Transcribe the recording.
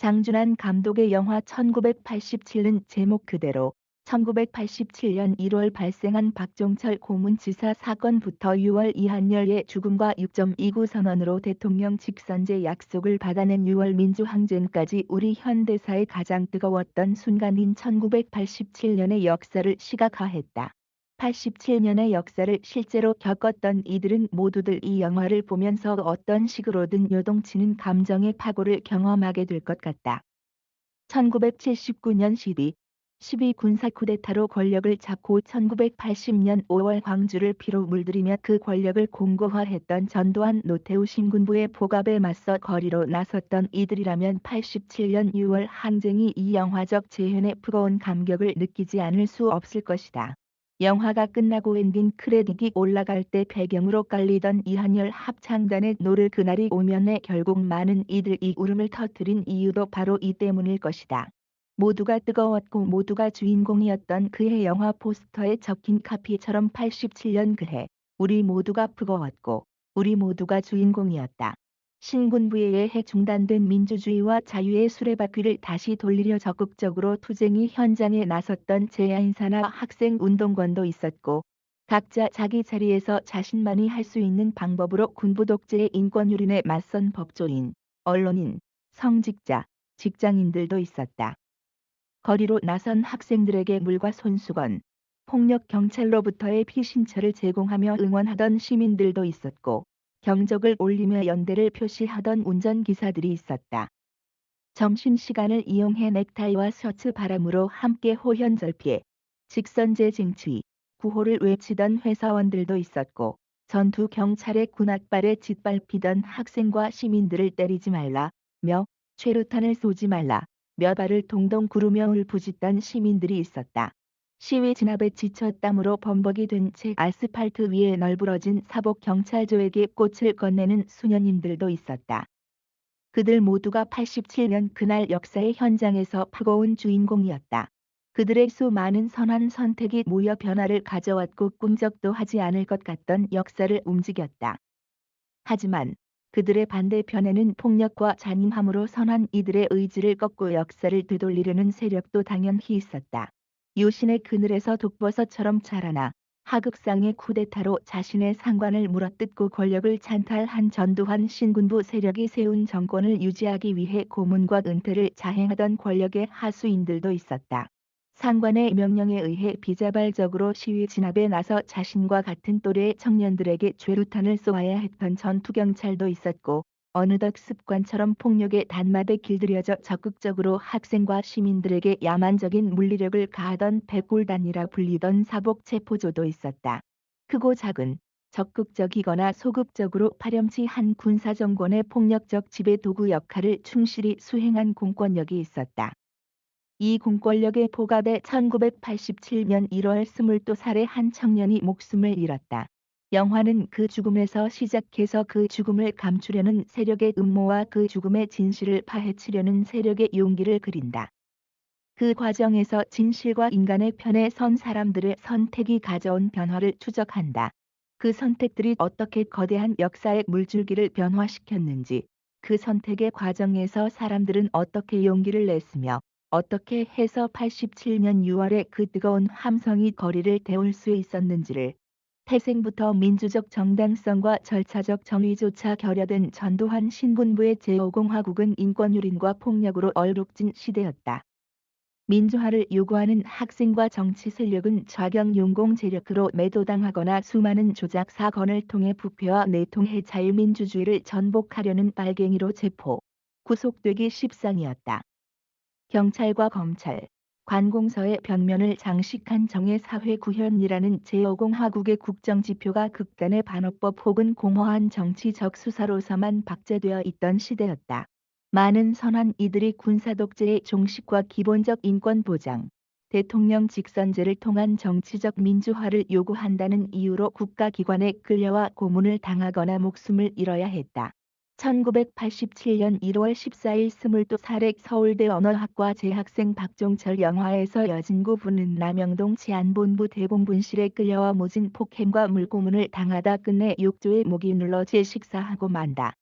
장준환 감독의 영화 1987은 제목 그대로 1987년 1월 발생한 박종철 고문치사 사건부터 6월 이한열의 죽음과 6.29 선언으로 대통령 직선제 약속을 받아낸 6월 민주항쟁까지 우리 현대사의 가장 뜨거웠던 순간인 1987년의 역사를 시각화했다. 87년의 역사를 실제로 겪었던 이들은 모두들 이 영화를 보면서 어떤 식으로든 요동치는 감정의 파고를 경험하게 될 것 같다. 1979년 12, 12 군사 쿠데타로 권력을 잡고 1980년 5월 광주를 피로 물들이며 그 권력을 공고화했던 전두환 노태우 신군부의 포갑에 맞서 거리로 나섰던 이들이라면 87년 6월 항쟁이 이 영화적 재현의 뜨거운 감격을 느끼지 않을 수 없을 것이다. 영화가 끝나고 엔딩 크레딧이 올라갈 때 배경으로 깔리던 이한열 합창단의 노를 그날이 오면에 결국 많은 이들이 울음을 터뜨린 이유도 바로 이 때문일 것이다. 모두가 뜨거웠고 모두가 주인공이었던 그해 영화 포스터에 적힌 카피처럼 87년 그해 우리 모두가 뜨거웠고 우리 모두가 주인공이었다. 신군부에 의해 중단된 민주주의와 자유의 수레바퀴를 다시 돌리려 적극적으로 투쟁이 현장에 나섰던 제야인사나 학생 운동권도 있었고 각자 자기 자리에서 자신만이 할 수 있는 방법으로 군부 독재의 인권 유린에 맞선 법조인, 언론인, 성직자, 직장인들도 있었다. 거리로 나선 학생들에게 물과 손수건, 폭력 경찰로부터의 피신처를 제공하며 응원하던 시민들도 있었고 경적을 올리며 연대를 표시하던 운전기사들이 있었다. 점심시간을 이용해 넥타이와 셔츠 바람으로 함께 호현절피해 직선제 쟁취, 구호를 외치던 회사원들도 있었고 전투 경찰의 군악발에 짓밟히던 학생과 시민들을 때리지 말라며 최루탄을 쏘지 말라 며 발을 동동 구르며 울부짖던 시민들이 있었다. 시위 진압에 지쳐 땀으로 범벅이 된 채 아스팔트 위에 널브러진 사복 경찰조에게 꽃을 건네는 수녀님들도 있었다. 그들 모두가 87년 그날 역사의 현장에서 뜨거운 주인공이었다. 그들의 수많은 선한 선택이 모여 변화를 가져왔고 꿈적도 하지 않을 것 같던 역사를 움직였다. 하지만 그들의 반대편에는 폭력과 잔인함으로 선한 이들의 의지를 꺾고 역사를 되돌리려는 세력도 당연히 있었다. 요신의 그늘에서 독버섯처럼 자라나 하극상의 쿠데타로 자신의 상관을 물어뜯고 권력을 찬탈한 전두환 신군부 세력이 세운 정권을 유지하기 위해 고문과 은퇴를 자행하던 권력의 하수인들도 있었다. 상관의 명령에 의해 비자발적으로 시위 진압에 나서 자신과 같은 또래의 청년들에게 죄루탄을 쏘아야 했던 전투경찰도 있었고 어느덧 습관처럼 폭력의 단맛에 길들여져 적극적으로 학생과 시민들에게 야만적인 물리력을 가하던 백골단이라 불리던 사복 체포조도 있었다. 크고 작은 적극적이거나 소극적으로 파렴치한 군사정권의 폭력적 지배 도구 역할을 충실히 수행한 공권력이 있었다. 이 공권력의 포갑에 1987년 1월 22살의 한 청년이 목숨을 잃었다. 영화는 그 죽음에서 시작해서 그 죽음을 감추려는 세력의 음모와 그 죽음의 진실을 파헤치려는 세력의 용기를 그린다. 그 과정에서 진실과 인간의 편에 선 사람들의 선택이 가져온 변화를 추적한다. 그 선택들이 어떻게 거대한 역사의 물줄기를 변화시켰는지, 그 선택의 과정에서 사람들은 어떻게 용기를 냈으며, 어떻게 해서 87년 6월에 그 뜨거운 함성이 거리를 데울 수 있었는지를 태생부터 민주적 정당성과 절차적 정의조차 결여된 전두환 신군부의 제5공화국은 인권유린과 폭력으로 얼룩진 시대였다. 민주화를 요구하는 학생과 정치 세력은 좌경 용공 재력으로 매도당하거나 수많은 조작 사건을 통해 부패와 내통해 자유민주주의를 전복하려는 빨갱이로 체포, 구속되기 십상이었다. 경찰과 검찰, 관공서의 벽면을 장식한 정의사회 구현이라는 제5공화국의 국정지표가 극단의 반어법 혹은 공허한 정치적 수사로서만 박제되어 있던 시대였다. 많은 선한 이들이 군사독재의 종식과 기본적 인권 보장, 대통령 직선제를 통한 정치적 민주화를 요구한다는 이유로 국가기관에 끌려와 고문을 당하거나 목숨을 잃어야 했다. 1987년 1월 14일 22살의 서울대 언어학과 재학생 박종철 영화에서 여진구 부는 남영동 치안본부 대본분실에 끌려와 모진 폭행과 물고문을 당하다 끝내 욕조에 목이 눌러 재식사하고 만다.